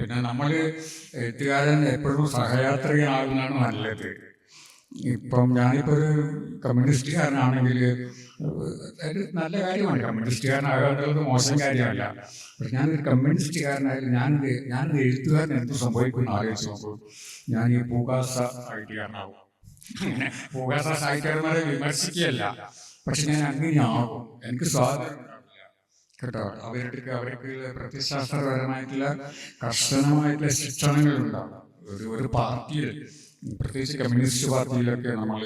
പിന്നെ നമ്മൾ എഴുത്തുകാരൻ എപ്പോഴും സഹയാത്രികനാകുന്നതാണ് നല്ലത്. ഇപ്പം ഞാനിപ്പോൾ ഒരു കമ്മ്യൂണിസ്റ്റുകാരനാണെങ്കിൽ നല്ല കാര്യമാണ്. കമ്മ്യൂണിസ്റ്റുകാരനാകാത്തത് മോശം കാര്യമല്ല. പക്ഷെ ഞാനൊരു കമ്മ്യൂണിസ്റ്റുകാരനായാലും ഞാൻ ഞാൻ എഴുത്തുകാരൻ എന്ത് സംഭവിക്കുമെന്ന് ആലോചിച്ച് നോക്കും. ഞാൻ ഈ പൂകാസ സാഹിത്യകാരനാവും. അങ്ങനെ പൂകാസ സാഹിത്യകാരന്മാരെ വിമർശിക്കുകയല്ല. പക്ഷെ ഞാൻ അങ്ങനെയാകും എനിക്ക് സ്വാതന്ത്ര്യം കേട്ടോ? അവർക്ക് അവർക്ക് പ്രത്യശാസ്ത്രപരമായിട്ടുള്ള കർശനമായിട്ടുള്ള ശിക്ഷണങ്ങൾ ഉണ്ടാവും ഒരു ഒരു പാർട്ടിയിൽ പ്രത്യേകിച്ച് കമ്മ്യൂണിസ്റ്റ് പാർട്ടിയിലൊക്കെ നമ്മൾ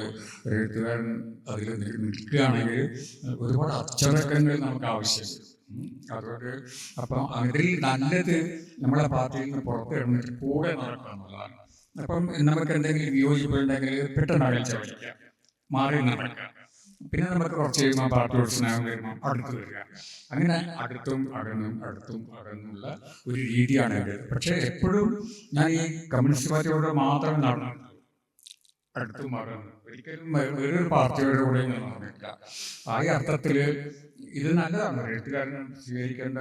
എഴുത്തുകാരൻ അതിൽ നിൽക്കുകയാണെങ്കിൽ ഒരുപാട് അച്ചടക്കങ്ങൾ നമുക്ക് ആവശ്യമുണ്ട് അതുകൊണ്ട് അപ്പം അതിൽ നല്ലത് നമ്മളെ പാർട്ടിയിൽ നിന്ന് പുറത്ത് കൂടെ നടക്കുക എന്നുള്ളതാണ്. അപ്പം നമുക്ക് എന്തെങ്കിലും വിയോജിപ്പുണ്ടെങ്കിൽ പെട്ടെന്ന് അകൽച്ച മാറി നടക്കാം. പിന്നെ നമുക്ക് കുറച്ച് കഴിയുമ്പോൾ പാർട്ടിയോട് സ്നേഹം വരുമ്പോൾ അടുത്ത് വരിക. അങ്ങനെ അടുത്തും അകന്നും അടുത്തും അകന്നുള്ള ഒരു രീതിയാണ് ഇത് പക്ഷേ എപ്പോഴും ഞാൻ ഈ കമ്മ്യൂണിസ്റ്റ് പാർട്ടിയോട് മാത്രം നടന്നു അടുത്തും അകന്നു ഒരിക്കലും വേറൊരു പാർട്ടിയുടെ കൂടെ ഞാൻ നടന്നിട്ടില്ല. ആ അർത്ഥത്തിൽ ഇത് നല്ലതാണ്. എഴുത്തുകാരൻ സ്വീകരിക്കേണ്ട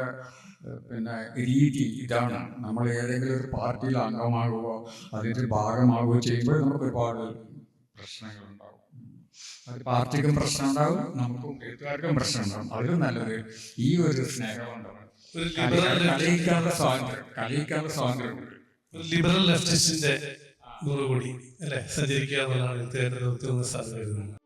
പിന്നെ രീതി ഇതാണ്. നമ്മൾ ഏതെങ്കിലും ഒരു പാർട്ടിയിൽ അംഗമാകുകയോ അതിന്റെ ഭാഗമാകുകയോ ചെയ്യുമ്പോൾ നമുക്ക് ഒരുപാട് പ്രശ്നങ്ങളുണ്ടാവും. അത് പാർട്ടിക്കും പ്രശ്നം ഉണ്ടാവും നമുക്കും എഴുത്തുകാർക്കും പ്രശ്നം ഉണ്ടാവും അതിലും നല്ലത് ഈ ഒരു സ്നേഹമുണ്ടാവും കളിയിക്കാനുള്ള സ്വാതന്ത്ര്യം കളിയിക്കാനുള്ള സ്വാതന്ത്ര്യമുണ്ട് ലിബറൽ ലെഫ്റ്റിസ്റ്റിന്റെ നൂറ് കോടി അല്ലെ? സഞ്ചരിക്കുക എന്നുള്ളതാണ് എഴുത്തുകാരുടെ കരുതുന്നത്